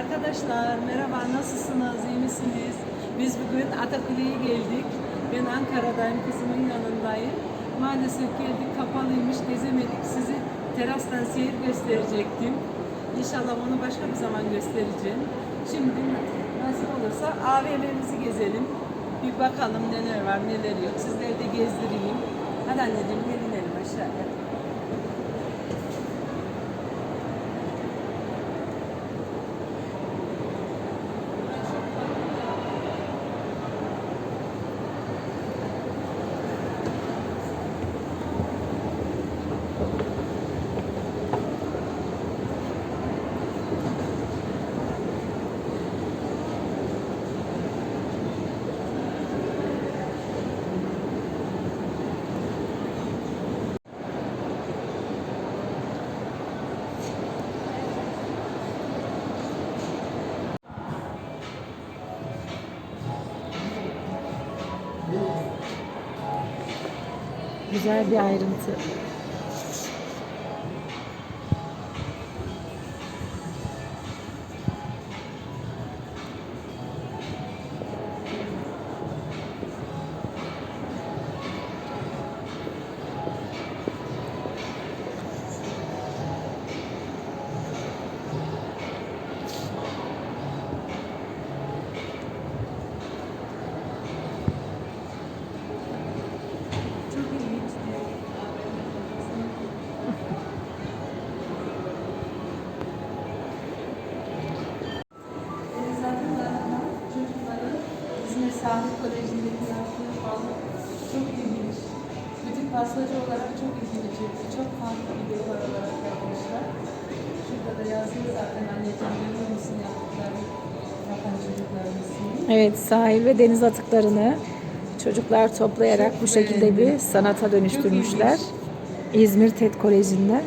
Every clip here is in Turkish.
Arkadaşlar merhaba nasılsınız iyi misiniz? Biz bugün Atakule'ye geldik. Ben Ankara'dayım kızımın yanındayım. Maalesef geldik kapalıymış gezemedik. Sizi terastan seyir gösterecektim. İnşallah onu başka bir zaman göstereceğim. Şimdi nasip olursa AVM'mizi gezelim. Bir bakalım neler var neler yok. Sizleri de gezdireyim. Hadi anneciğim gelin inelim aşağıya. Güzel bir ayrıntı. Sağlık Koleji'ndeki yaptığı falan çok ilginç. Bütün pastacı olarak çok çekti. Çok farklı dekor olarak yapmışlar. Şurada da yazıyor zaten anneciğim görüyor musun yaptıkları yapan. Evet sahil ve deniz atıklarını çocuklar toplayarak bu şekilde bir sanata dönüştürmüşler. İzmir TED Koleji'nde.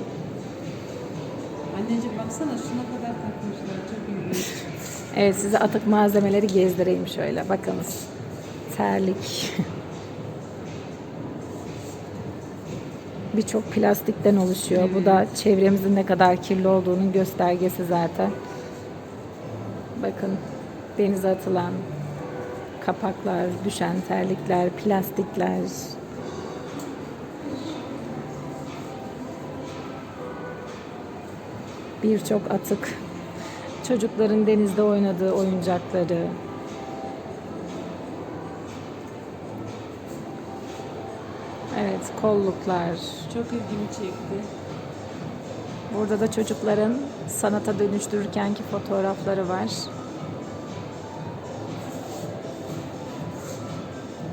Anneciğim baksana şuna kadar takmışlar. Çok ilginç. Evet size atık malzemeleri gezdireyim şöyle bakınız. Terlik. Birçok plastikten oluşuyor. Bu da çevremizin ne kadar kirli olduğunun göstergesi zaten. Bakın denize atılan kapaklar, düşen terlikler, plastikler. Birçok atık. Çocukların denizde oynadığı oyuncakları. Kolluklar. Çok ilgimi çekti. Burada da çocukların sanata dönüştürürkenki fotoğrafları var.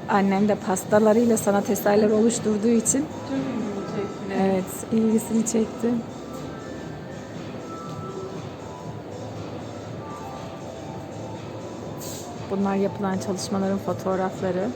Annem de pastalarıyla sanat eserleri oluşturduğu için Çok ilgimi çekti. evet ilgisini çekti. Bunlar yapılan çalışmaların fotoğrafları.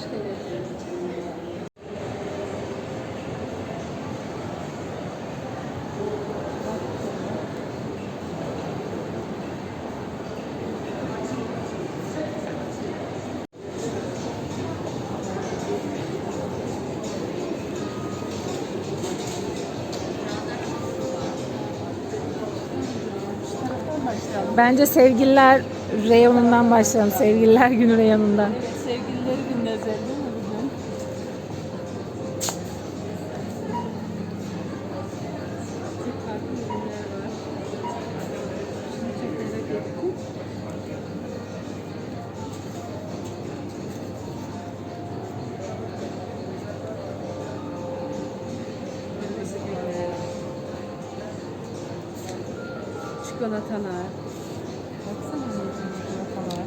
Başka taraftan başlayalım. Bence sevgililer reyonundan başlayalım. Sevgililer günü reyonundan. Çikolatalar. Baksana anneciğim çikolatalar.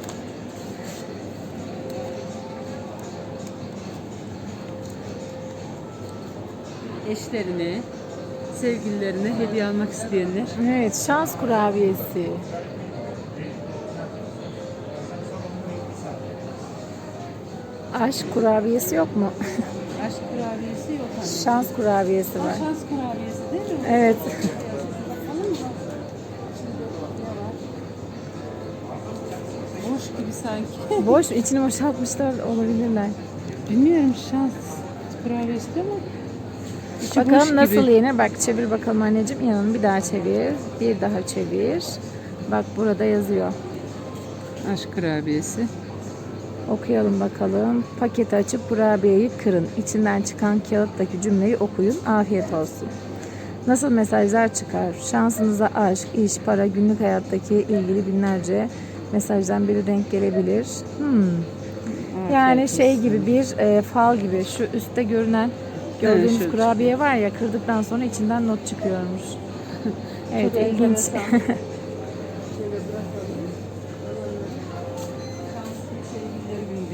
eşlerine, sevgililerine hediye almak isteyenler. Evet, şans kurabiyesi. Aşk kurabiyesi yok mu? Aşk kurabiyesi yok anneciğim? Şans kurabiyesi var. şans kurabiyesi değil mi? Evet. Bakalım mı? Şimdi ne var? Boş gibi sanki. Boş, içini boşaltmışlar olabilirler. Bilmiyorum şans kurabiyesi mi? İçi boş Bakalım nasıl gibi. yenir? Bak çevir bakalım anneciğim. Yanını bir daha çevir. Bir daha çevir. Bak burada yazıyor. Aşk kurabiyesi. Okuyalım bakalım. Paketi açıp kurabiyeyi kırın. İçinden çıkan kağıttaki cümleyi okuyun. Afiyet olsun. Nasıl mesajlar çıkar? Şansınıza aşk, iş, para, günlük hayattaki ilgili binlerce mesajdan biri denk gelebilir. Hmm. Yani Afiyet şey gibi bir e, fal gibi şu üstte görünen gördüğümüz şöyle kurabiye var ya kırdıktan sonra içinden not çıkıyormuş. evet ilginç.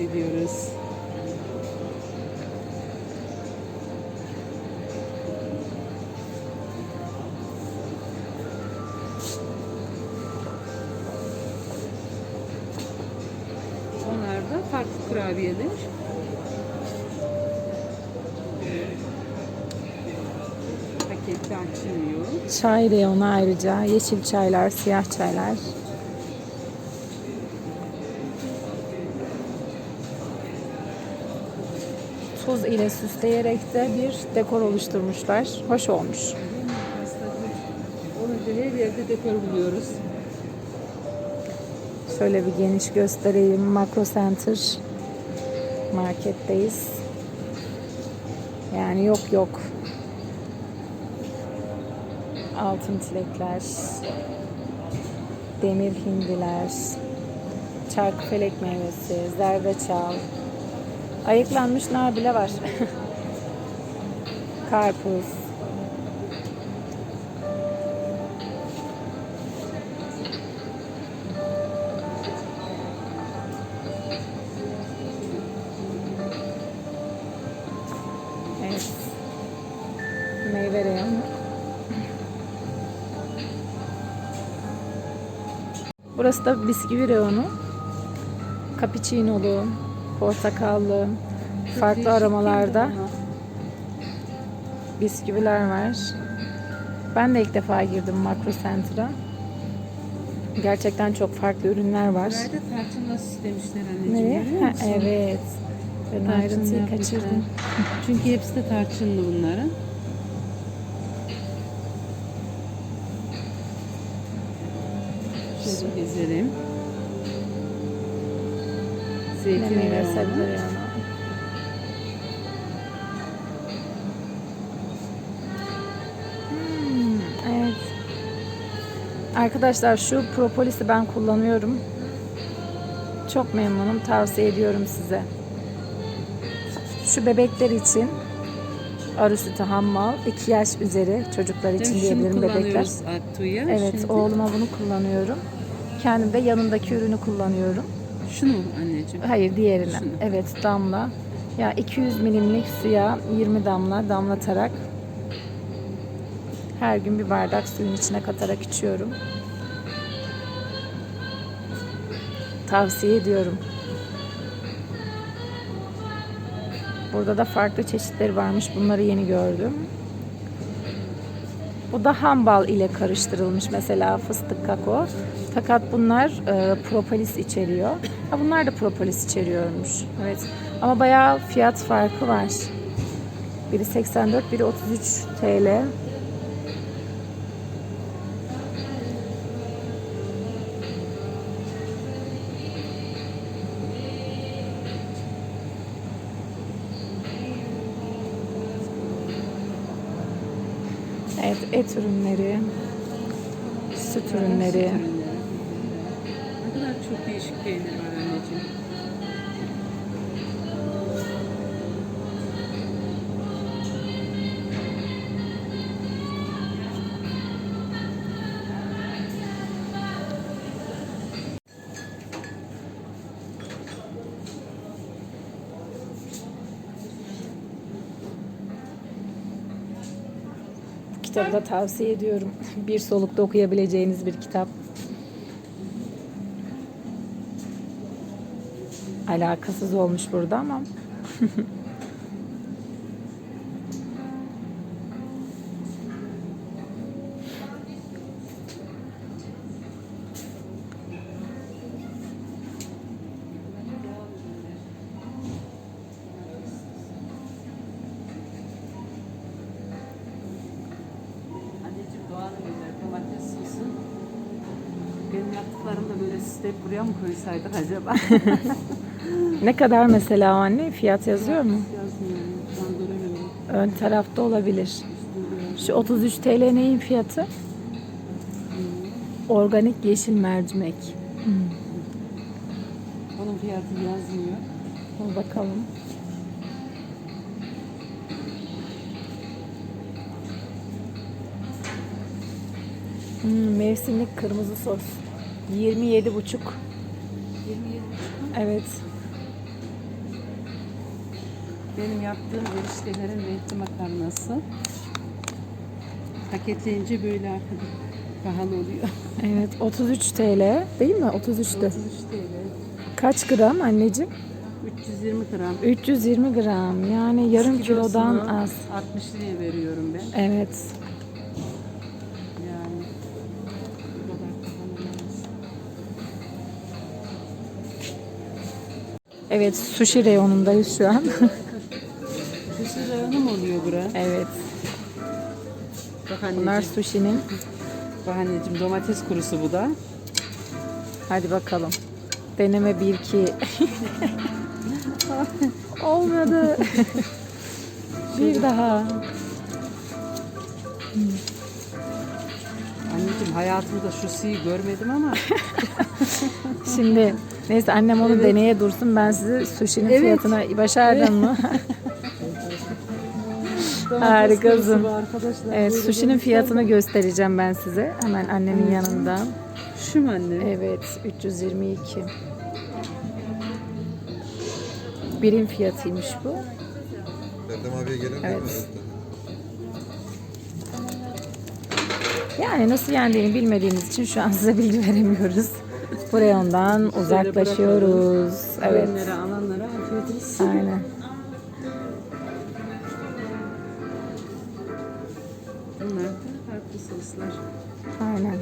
günü diyoruz. Pakette açılıyor. Çay reyonu ayrıca yeşil çaylar, siyah çaylar. Tuz ile süsleyerek de bir dekor oluşturmuşlar. Hoş olmuş. Onu da her yerde dekor buluyoruz. Şöyle bir geniş göstereyim. Makro Center marketteyiz. Yani yok yok. Altın tilekler, demir hindiler, çarkıfelek meyvesi, zerdeçal, ayıklanmış nar bile var. Karpuz. Burası da bisküvi reyonu. Cappuccino'lu, portakallı, farklı aromalarda bisküviler var. Ben de ilk defa girdim Makro Center'a. Gerçekten çok farklı ürünler var. Nerede tarçınla süslemişler anneciğim Nereye? Ha, evet. Ben ayrıntıyı kaçırdım. Çünkü hepsi de tarçınlı bunların. Şöyle gezelim. Ne Zeytin meyve reyonu. sebze reyonu. Hmm, evet. Arkadaşlar şu propolisi ben kullanıyorum. Çok memnunum. Tavsiye ediyorum size. Şu bebekler için arı sütü ham mal 2 yaş üzeri çocuklar için diyebilirim bebekler. Attu'ya. Evet Şimdi. oğluma bunu kullanıyorum. Kendim de yanındaki ürünü kullanıyorum. Şunu anneciğim. Hayır diğerini. Şunu. Evet damla. Ya 200 milimlik suya 20 damla damlatarak her gün bir bardak suyun içine katarak içiyorum. Tavsiye ediyorum. Burada da farklı çeşitleri varmış. Bunları yeni gördüm. Bu da ham bal ile karıştırılmış mesela fıstık kakao. Fakat bunlar e, propolis içeriyor. Ha, bunlar da propolis içeriyormuş. Evet. Ama bayağı fiyat farkı var. Biri 84, biri 33 TL. Evet, et ürünleri, süt ürünleri. Çok değişik peynir var anneciğim. Kitabı da tavsiye ediyorum. Bir solukta okuyabileceğiniz bir kitap. Alakasız olmuş burada ama. benim yaptıklarımı da böyle süsleyip buraya mı koysaydık acaba? Ne kadar mesela anne? Fiyat yazıyor mu? Ön tarafta olabilir. Şu 33 TL neyin fiyatı? Organik yeşil mercimek. Onun fiyatı yazmıyor. Dur bakalım. Hmm, mevsimlik kırmızı sos. 27 buçuk. 27 Evet. Benim yaptığım eriştelerin renkli makarnası. Paketleyince böyle arkada pahalı oluyor. Evet 33 TL değil mi? 33'tü. 33 TL. Kaç gram anneciğim? 320 gram. 320 gram. Yani yarım kilodan Kilosunu az. 60 liraya veriyorum ben. Evet. Yani bu kadar pahalı olmaz. Evet sushi reyonundayız şu an. Oluyor bura? evet. Bak anneciğim. Bunlar sushi'nin. Bak anneciğim domates kurusu bu da. Hadi bakalım. Deneme 1 2. Olmadı. bir daha. Anneciğim hayatımda şu suyu görmedim ama Şimdi neyse annem onu deneye dursun. Ben size sushi'nin Evet. fiyatına başardım mı? Harikasın. kurusu bu arkadaşlar. evet sushi'nin fiyatını göstereceğim ben size. Hemen annemin yanında. Şu mu anne? Evet 322. Birim fiyatıymış bu. Erdem abiye gelen Evet. evet. Yani nasıl yendiğini bilmediğimiz için şu an size bilgi veremiyoruz. Buraya ondan uzaklaşıyoruz. Evet. Gelenlere, alanlara afiyet olsun. Aynen. Bunlar da farklı soslar. Aynen.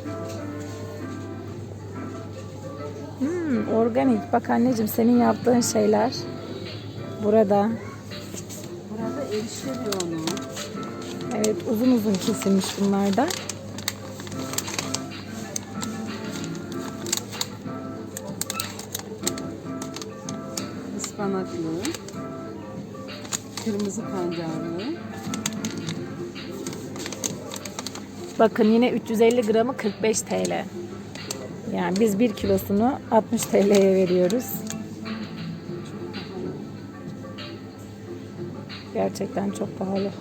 Hmm, organik. Bak anneciğim senin yaptığın şeyler burada. Burada erişte onu. Evet uzun uzun kesilmiş bunlar da. ıspanaklı, kırmızı pancarlı, Bakın yine 350 gramı 45 TL. Yani biz 1 kilosunu 60 TL'ye veriyoruz. Gerçekten çok pahalı.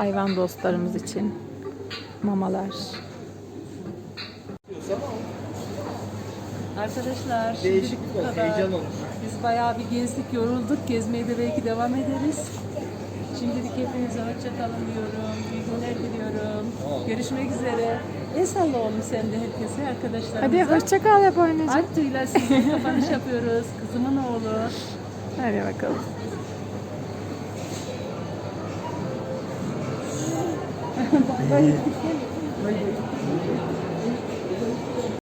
Hayvan dostlarımız için mamalar. Arkadaşlar Değişik bu kadar. Biz bayağı bir gezdik, yorulduk. Gezmeye de belki devam ederiz. Şimdilik hepinize hoşça kalın diyorum. İyi günler diliyorum. Görüşmek üzere. El salla oğlum sen de herkese arkadaşlarımıza. Hadi hoşça kal yap anneciğim. Artu'yla sizinle kapanış yapıyoruz. Kızımın oğlu. Hadi bakalım. 可